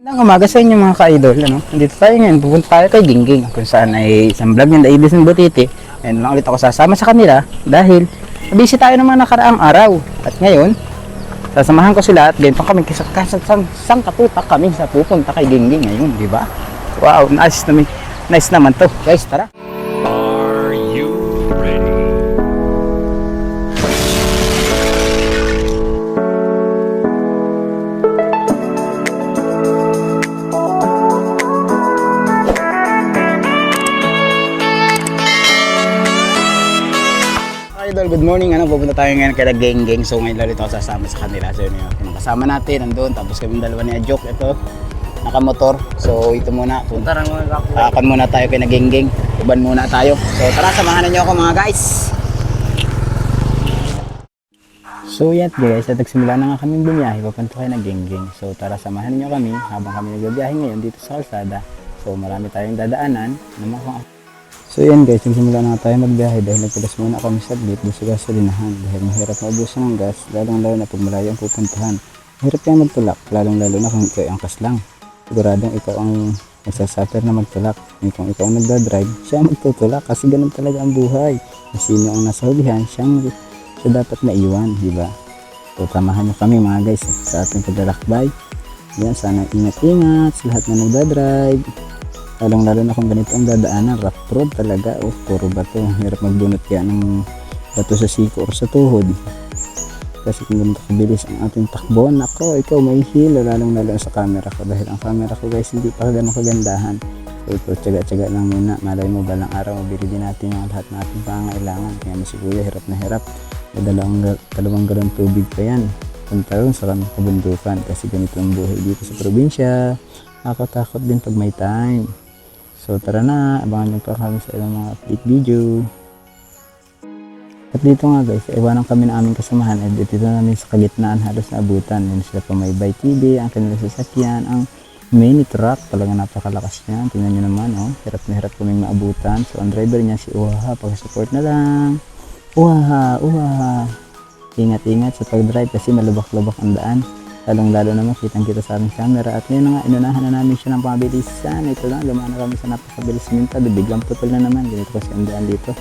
Magandang umaga sa inyo mga ka-idol. Ano? Dito tayo ngayon. Pupunta tayo kay Gingging. Kung saan ay isang vlog ng Daibis ng Butiti. And lang ulit ako sasama sa kanila dahil busy tayo ng mga nakaraang araw. At ngayon, sasamahan ko sila at ganyan kami kasi sang, sang katutak kami sa pupunta kay Gingging ngayon. Di ba? Wow, nice naman. Nice naman to. Guys, tara. Morning. Ano, pupunta tayo ngayon kay Geng Geng. So ngayon lang ito ako sasama sa kanila. So yun yung kasama natin nandun. Tapos kami dalawa ni Ajok. Ito, nakamotor. So ito muna. Punta Tarang mga kapo. Kakan muna tayo kay Geng Geng. Uban muna tayo. So tara, samahan niyo ako mga guys. So yan guys, at nagsimula na nga kami bumiyahe papunta kay Geng Geng. So tara, samahan niyo kami habang kami nagbibiyahe ngayon dito sa kalsada. So marami tayong dadaanan. Ano mga So yan guys, nagsimula na tayo magbiyahe dahil nagpulas muna kami sa blit doon sa gasolinahan dahil mahirap maubusan ng gas lalong lalo na pag malayo ang pupuntahan. Mahirap kaya magtulak lalong lalo na kung ikaw angkas lang. Siguradong ikaw ang nagsasuffer na magtulak. Kung kung ikaw ang nagdadrive, siya ang magtutulak kasi ganun talaga ang buhay. Kung sino ang nasa hulihan, siyang siya dapat maiwan, di ba? So tamahan niyo kami mga guys sa ating paglalakbay. Yan, sana ingat-ingat sa lahat na nagdadrive. Lalong lalo na kung ganito ang dadaanan, rough road talaga. O, puro bato. Hirap magbunot kaya ng bato sa siko or sa tuhod. Kasi kung ganito kabilis ang ating takbo, nako, ikaw may hilo, lalong lalo sa camera ko. Dahil ang camera ko guys, hindi pa ganun kagandahan. So ito, tsaga-tsaga lang muna. Malay mo balang araw, mabili din natin yung lahat nating pangailangan. Kaya mo si Kuya, hirap na hirap. May dalawang, dalawang galon tubig pa yan. Punta ron sa kami kabundukan. Kasi ganito ang buhay dito sa probinsya. Nakakatakot din pag may time. So tara na, abangan nyo pa kami sa ilang mga update video. At dito nga guys, iwanan kami ng aming kasamahan at dito na namin sa kagitnaan halos naabutan. Yun sila pa may by TV, ang kanilang sasakyan, ang mini truck, talaga napakalakas niya. Tingnan nyo naman, oh. hirap na hirap kaming maabutan. So ang driver niya si Uhaha, pag-support na lang. Uhaha, Uhaha. Ingat-ingat sa pag-drive kasi malubak-lubak ang daan. Lalong lalo naman kitang kita sa aming camera at ngayon na nga inunahan na namin siya ng pabilisan. Ito lang, lumana kami sa napakabilis minta. Biglang putol na naman. Ganito kasi ang daan dito.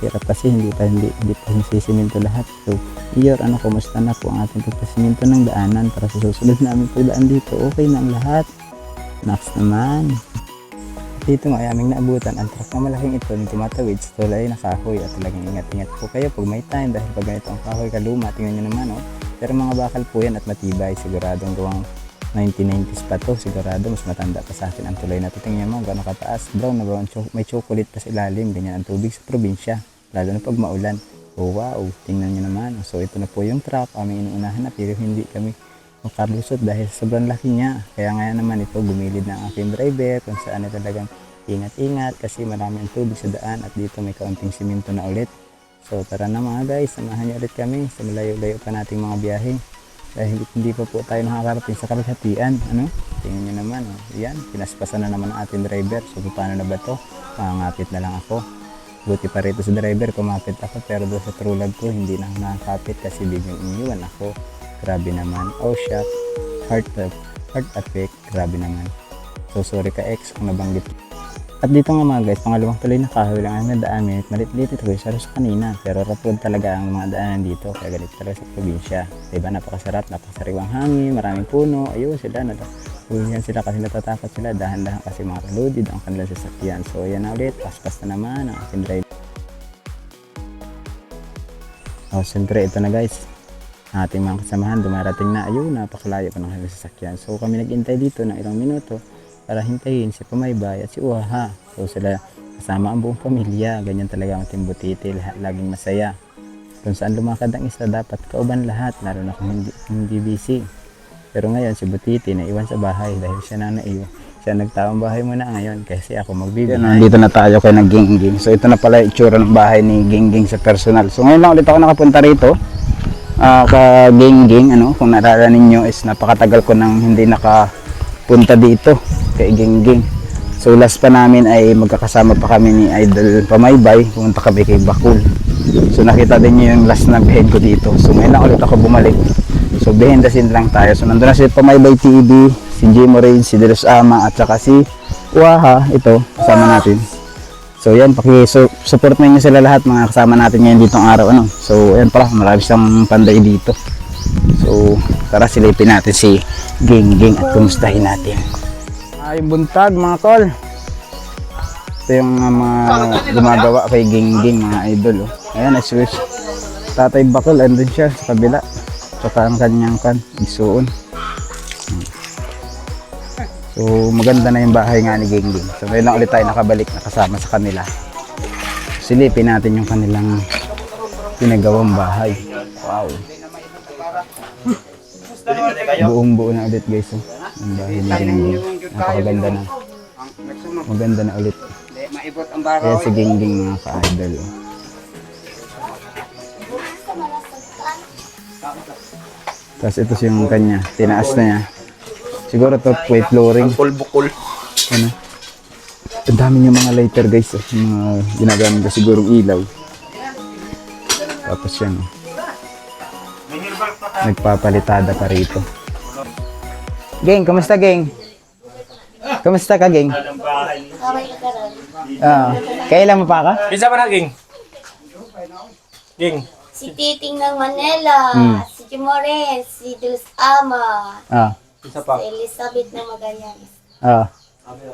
Hirap kasi hindi pa hindi, hindi pa sisiminto lahat. So, Iyor, ano, kumusta na po ang ating pagpasiminto ng daanan para sa susunod namin pagdaan dito. Okay na ang lahat. Next naman. Dito nga ay aming naabutan ang truck na malaking ito na tumatawid sa tulay na kahoy at talagang ingat-ingat po kayo pag may time dahil pag ganito ang kahoy kaluma, tingnan nyo naman oh. Pero mga bakal po yan at matibay, siguradong gawang 1990s pa to, sigurado mas matanda pa sa atin ang tulay na to. Tingnan mo gano'ng kataas, brown na brown, may chocolate pa sa ilalim, ganyan ang tubig sa probinsya, lalo na pag maulan. Oh wow, tingnan nyo naman. So ito na po yung truck, aming inuunahan na pero hindi kami makalusot dahil sobrang laki niya. Kaya nga naman ito, gumilid ang aking driver kung saan ay talagang ingat-ingat kasi marami ang tubig sa daan at dito may kaunting simento na ulit. So tara na mga guys, samahan niyo ulit kami sa malayo-layo pa nating mga biyahe. Dahil hindi, pa po tayo nakakarating sa kalahatian. Ano? Tingnan niyo naman. Oh. Yan, pinaspasan na naman ang ating driver. So paano na ba to? Pangangapit na lang ako. Buti pa rito sa driver, kumapit ako. Pero doon sa true love ko, hindi na nakakapit kasi biglang iniwan ako. Grabe naman. Oh, shock. Heart, heart attack. Grabe naman. So, sorry ka ex kung nabanggit. At dito nga mga guys, pangalawang tuloy na kahoy lang ang nadaamin. Malit-lit ito guys, halos kanina. Pero road talaga ang mga daanan dito. Kaya ganito talaga sa probinsya. Diba, napakasarap, napakasariwang hangin, maraming puno. Ayun sila, nata Ulihan sila kasi natatakot sila. Dahan-dahan kasi mga kaludid ang kanilang sasakyan. So, yan na ulit. Paspas na naman ang aking driver. Oh, siyempre, ito na guys. Ating mga kasamahan, dumarating na. Ayun, napakalayo pa ng kanilang sasakyan. So, kami naghintay dito ng ilang minuto para hintayin si Pamaybay at si Uhaha. So, sila kasama ang buong pamilya. Ganyan talaga ang Team Butiti. Lahat laging masaya. Kung saan lumakad ang isa, dapat kauban lahat. Lalo na kung hindi, hindi busy. Pero ngayon, si Butiti naiwan sa bahay dahil siya na naiwan. Siya nagtawang bahay muna ngayon kasi ako magbibiyahe. Nandito na tayo kay Gingging. So ito na pala itsura ng bahay ni Gingging sa personal. So ngayon lang ulit ako nakapunta rito. Ah, ka Gingging, ano, kung naalala ninyo is napakatagal ko nang hindi nakapunta dito kay Gingging. So last pa namin ay magkakasama pa kami ni Idol Pamaybay, pumunta kami kay Bakul. So nakita din niyo yung last na behind ko dito. So ngayon lang ulit ako bumalik. So behind the scene lang tayo. So nandun na si Pamaybay TV, si Jimo Rain, si Delos Ama, at saka si Waha, ito, kasama natin. So yan, paki-support mo nyo sila lahat mga kasama natin ngayon ditong araw. Ano? So yan pala, marami siyang panday dito. So tara silipin natin si Ging Ging at kumustahin natin. Ay buntag mga kol. Ito yung uh, mga gumagawa kay Ging Ging mga idol. Oh. Ayan, switch. Tatay Bakol, andun siya sa kabila. Tsaka ang kanyang kan, isuon. So maganda na yung bahay nga ni Gingging. So ngayon lang ulit tayo nakabalik na kasama sa kanila. Silipin natin yung kanilang pinagawang bahay. Wow. Buong buo na ulit guys. Oh. Ang bahay ni Gingging. Napakaganda na. Maganda na ulit. Kaya si Gingging mga ka-idol. Oh. Tapos ito yung kanya. Tinaas na niya. Siguro to way flooring. bukol. Ano? Ang dami niya mga lighter guys. Yung Mga ginagamit ko sigurong ilaw. Tapos yan. Oh. Nagpapalitada pa rito. Geng, kamusta geng? Kamusta ka geng? Ah, kailan mo pa ka? Bisa ba na, Ging? Ging. Si Titing ng Manila, Hmm. si Jimores, si Dulce Ama, Ah, Isa pa. si Elizabeth ng Magallanes, ah.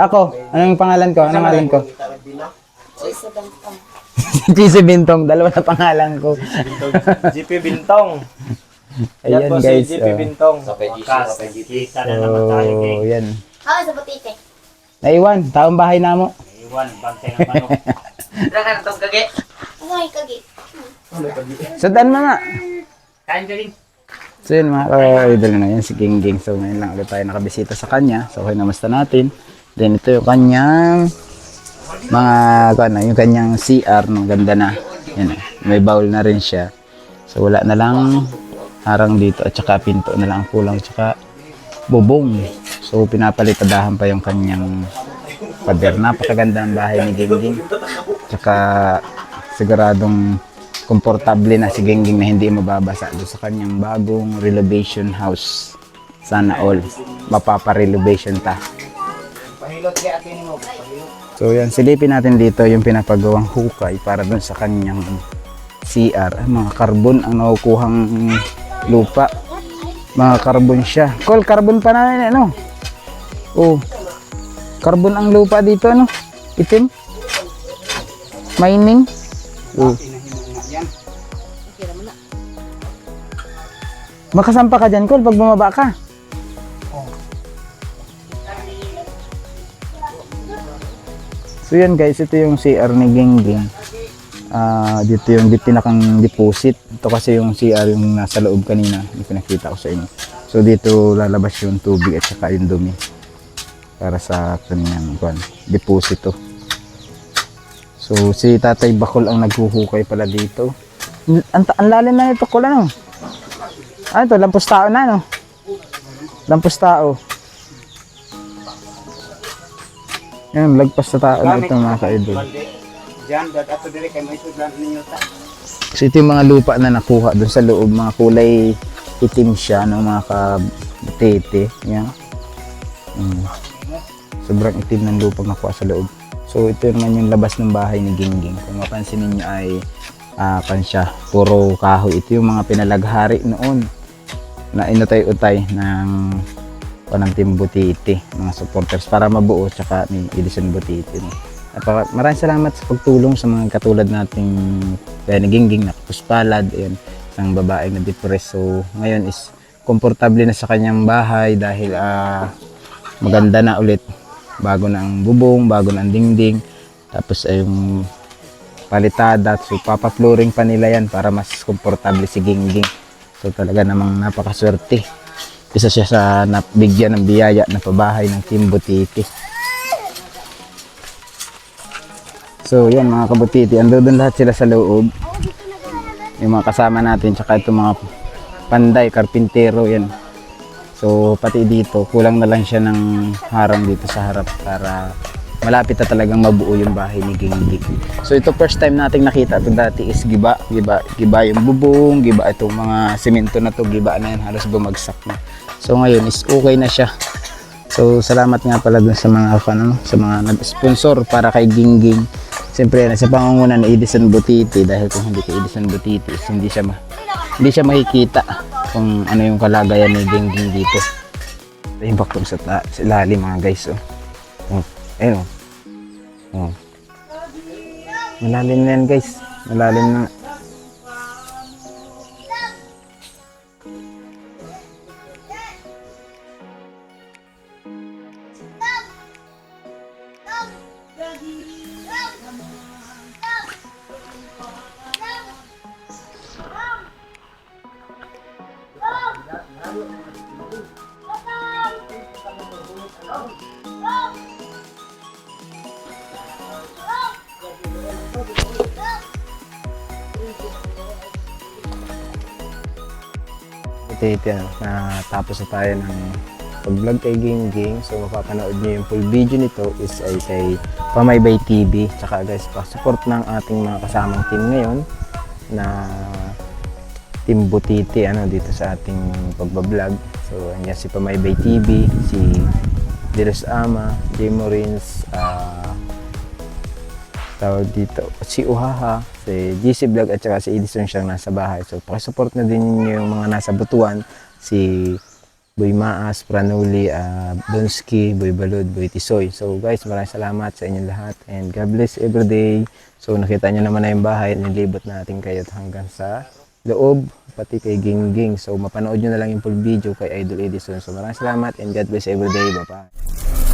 Ako, anong pangalan ko? Anong pangalan ko? si Isa Bantong. GC Bintong, dalawa na pangalan ko. GP Bintong. Yan Ayan po guys. si GP oh. Bintong. Wakas. Kita na naman tayo. So, yan. Ah, sa Butite. Naiwan, taong bahay na mo. Iwan, bantay ng manok. Ano ay kagi? Sundan mo nga. Kain ka, Ging. So yun mga ka-idol na yan si Ging Ging. So ngayon lang ulit tayo nakabisita sa kanya. So okay, namusta natin. Then ito yung kanyang mga ano, yung kanyang CR ng ganda na. Yan, may bowl na rin siya. So wala na lang harang dito at saka pinto na lang ang kulang tsaka bubong. So pinapalitadahan pa yung kanyang pader. Napakaganda ng bahay ni Ging Ging. Tsaka siguradong komportable na si Gengging na hindi mababasa doon sa kanyang bagong renovation house. Sana all mapapa-renovation ta. So yan, silipin natin dito yung pinapagawang hukay para doon sa kanyang CR. Ay, Mga carbon ang nakukuhang lupa. Mga carbon siya. Call, carbon pa na ano? Oh. Carbon ang lupa dito ano? Itim? Mining? Oh. Makasampa ka dyan, Col, pag bumaba ka. So yan guys, ito yung CR ni Gengging. Ah, dito yung di pinakang deposit. Ito kasi yung CR yung nasa loob kanina, yung pinakita ko sa inyo. So dito lalabas yung tubig at saka yung dumi. Para sa kanyang kwan, deposito. So si Tatay Bakol ang naghuhukay pala dito. Ang, ang lalim na nito, Col, ano? Ano to? Lampos tao na, no? Lampos tao. Yan, lagpas sa tao na ito mga ka-idol. Diyan, dad ato dire kay may sudlan ninyo ta. So ito yung mga lupa na nakuha dun sa loob, mga kulay itim siya ng mga kabutete. Yan. Mm. Sobrang itim ng lupa nakuha sa loob. So ito naman yung labas ng bahay ni Gingging. Kung mapansin ninyo ay ah pan siya, puro kahoy. Ito yung mga pinalaghari noon na inutay-utay ng panang Team Butiti, mga supporters para mabuo tsaka ni Edison Butiti. Napaka- maraming salamat sa pagtulong sa mga katulad nating ni Gingging na puspalad, ayan, isang babaeng na depressed. So ngayon is komportable na sa kanyang bahay dahil ah, maganda na ulit. Bago na ang bubong, bago na ang dingding. Tapos ay yung palitada. So papa-flooring pa nila yan para mas komportable si Gingging. So talaga namang napakaswerte. Isa siya sa nabigyan ng biyaya na pabahay ng Team Butiti. So yan mga kabutiti, ando doon lahat sila sa loob. Yung mga kasama natin, tsaka itong mga panday, karpintero, yan. So pati dito, kulang na lang siya ng harang dito sa harap para malapit na talagang mabuo yung bahay ni Gingging. So ito first time nating nakita ito dati is giba, giba, giba yung bubong, giba itong mga semento na to, giba na yan, halos bumagsak na. So ngayon is okay na siya. So salamat nga pala dun sa mga ano, sa mga nag-sponsor para kay Gingging. Siyempre nasa pangunguna ni Edison Butiti dahil kung hindi kay Edison Butiti is hindi siya ma- hindi siya makikita kung ano yung kalagayan ni Gingging dito. Bakong sa, sa ilalim mga guys. Oh. Ayun oh. Oh. Malalim na yan guys. Malalim na. Ito na tapos na tayo ng pag-vlog kay Ging Ging. So mapapanood niyo yung full video nito is ay kay Pamaybay TV. Tsaka guys, pa-support ng ating mga kasamang team ngayon na Team Butiti ano dito sa ating pagbablog. So andyan si Pamaybay TV, si Dilos Ama, Jay Morins, ah tawag dito, si Uhaha, si GC Vlog at saka si Edison siyang nasa bahay. So, pakisupport na din ninyo yung mga nasa Butuan, si Boy Maas, Pranuli, ah, Donski, Boy Balud, Boy Tisoy. So guys, maraming salamat sa inyong lahat and God bless everyday. So nakita nyo naman na yung bahay, nilibot natin kayo hanggang sa loob, pati kay Ging Ging. So mapanood nyo na lang yung full video kay Idol Edison. So maraming salamat and God bless everyday. Bye-bye.